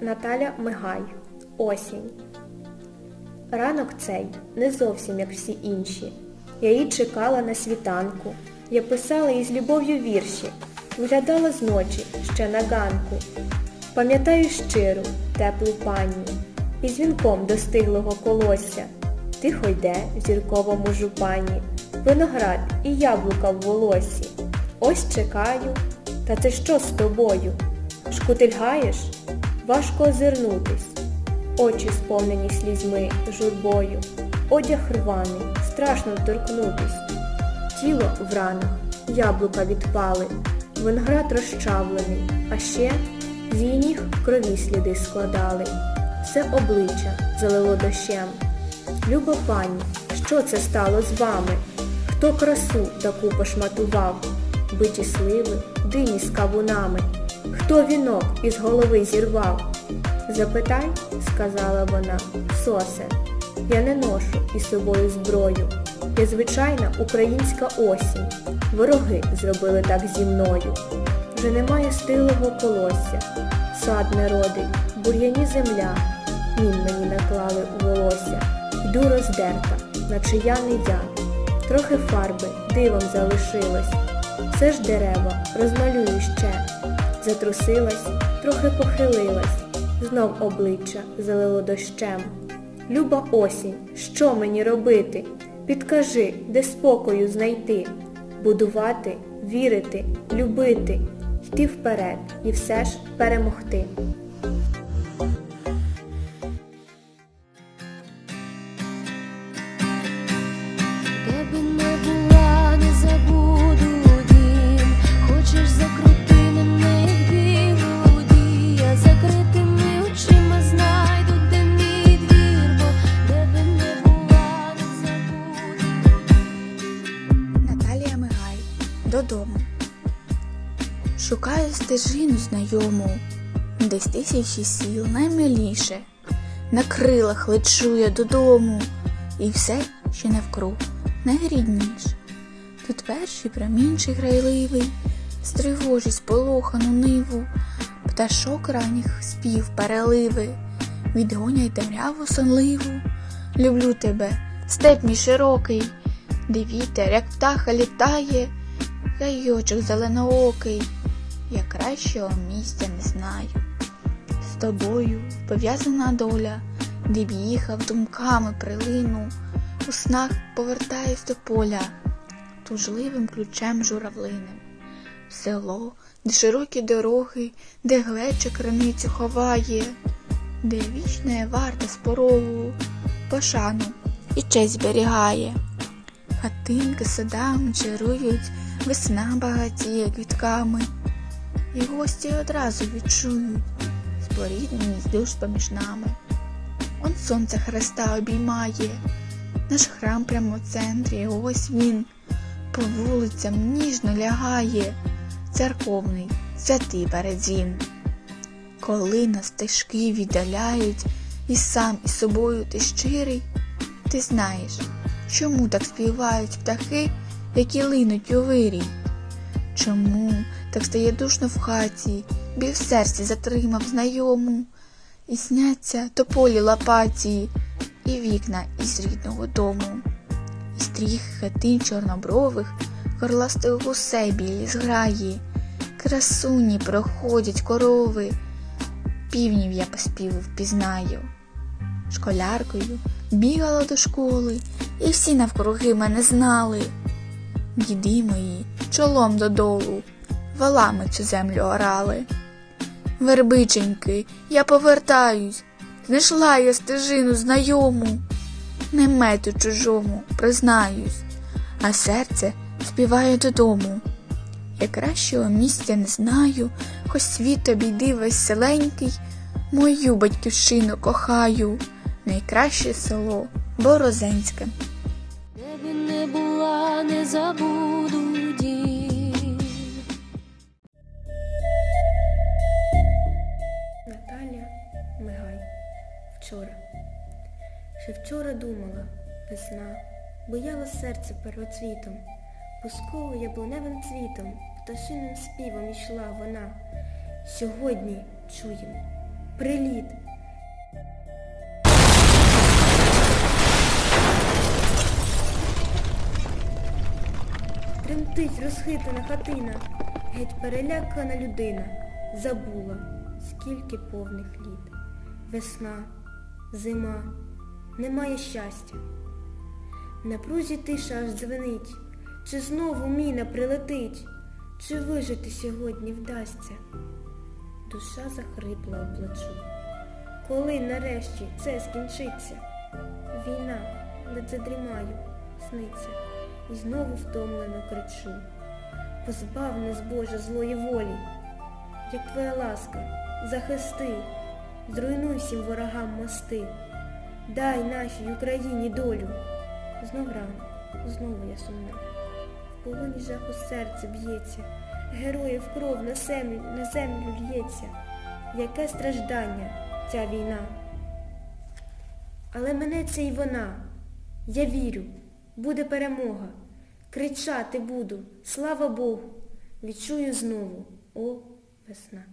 Наталя Мигай. Осінь. Ранок цей не зовсім як всі інші. Я її чекала на світанку. Я писала їй з любов'ю вірші, виглядала зночі ще на ганку. Пам'ятаю щиру, теплу пані, і дзвінком достиглого колосся. Тихо йде в зірковому жупані, виноград і яблука в волосі. Ось чекаю, та це що з тобою? Шкутильгаєш? Важко озирнутись, очі сповнені слізьми, журбою, одяг рваний, страшно торкнутись. Тіло в ранах, яблука відпали, виноград розчавлений, а ще з її крові сліди складали. Все обличчя залило дощем. Люба пані, що це стало з вами? Хто красу таку пошматував? Биті сливи, дині з кавунами. Хто вінок із голови зірвав? Запитай, сказала вона, сосе, я не ношу із собою зброю. Я звичайна українська осінь. Вороги зробили так зі мною. Вже немає стилого колосся, сад не родить, бур'яні земля. Мін мені наклали у волосся, йду роздерта, наче я не я. Трохи фарби дивом залишилось. Все ж дерева розмалюю ще. Затрусилась, трохи похилилась, знов обличчя залило дощем. Люба осінь, що мені робити? Підкажи, де спокою знайти, будувати, вірити, любити, йти вперед і все ж перемогти. Шукаю стежину знайому, десь тисячі сіл наймиліше. На крилах лечу я додому, і все, що навкруг найрідніше. Тут перший промінчик грайливий, стривожить полохану ниву, пташок ранніх спів переливи, відгоняй темряву сонливу. Люблю тебе, степ мій широкий, де вітер, як птаха літає, гайочок зеленоокий, я кращого місця не знаю. З тобою пов'язана доля, де б їхав думками прилину, у снах повертаюсь до поля, тужливим ключем журавлиним. Село, де широкі дороги, де глеча криницю ховає, де вічна варта з порогу, пошану і честь зберігає. Хатинки садами чарують, весна багатіє квітками, і гості одразу відчують спорідненість душ поміж нами. Он сонце Христа обіймає, наш храм прямо в центрі, ось він по вулицям ніжно лягає, церковний, святий передзвін. Коли нас стежки віддаляють, і сам із собою ти щирий, ти знаєш, чому так співають птахи, які линуть у вирій? Чому так стає душно в хаті, біль в серці затримав знайому, і сняться тополі лопаті, і вікна із рідного дому, і стріх хатин чорнобрових, горластих гусей білі зграї, красуні проходять корови, півнів я по співу впізнаю. Школяркою бігала до школи, і всі навкруги мене знали. Діди мої чолом додолу, валами цю землю орали. Вербиченьки, я повертаюсь, знайшла я стежину знайому, не мету чужому, признаюсь, а серце співає додому. Я кращого місця не знаю, хоч світ обійди веселенький, мою батьківщину кохаю, найкраще село Борозенське. Де би не була, не забуду весна, бояла серце первоцвітом, пусково яблуневим цвітом, пташиним співом ішла вона. Сьогодні чуємо, приліт. Тремтить розхитана хатина, геть перелякана людина, забула, скільки повних літ. Весна, зима, немає щастя. На прузі тиша аж дзвенить, чи знову міна прилетить, чи вижити сьогодні вдасться. Душа захрипла у плачу. Коли нарешті це скінчиться? Війна, ледь задрімаю, сниться, і знову втомлено кричу. Позбав нас, Боже, злої волі, як твоя ласка, захисти, зруйнуй всім ворогам мости, дай нашій Україні долю. Знов рано, знову я сумна. В полоні жаху серце б'ється, героїв кров на землю, на землю лється. Яке страждання ця війна. Але мене це й вона. Я вірю, буде перемога. Кричати буду, слава Богу, відчую знову, о, весна.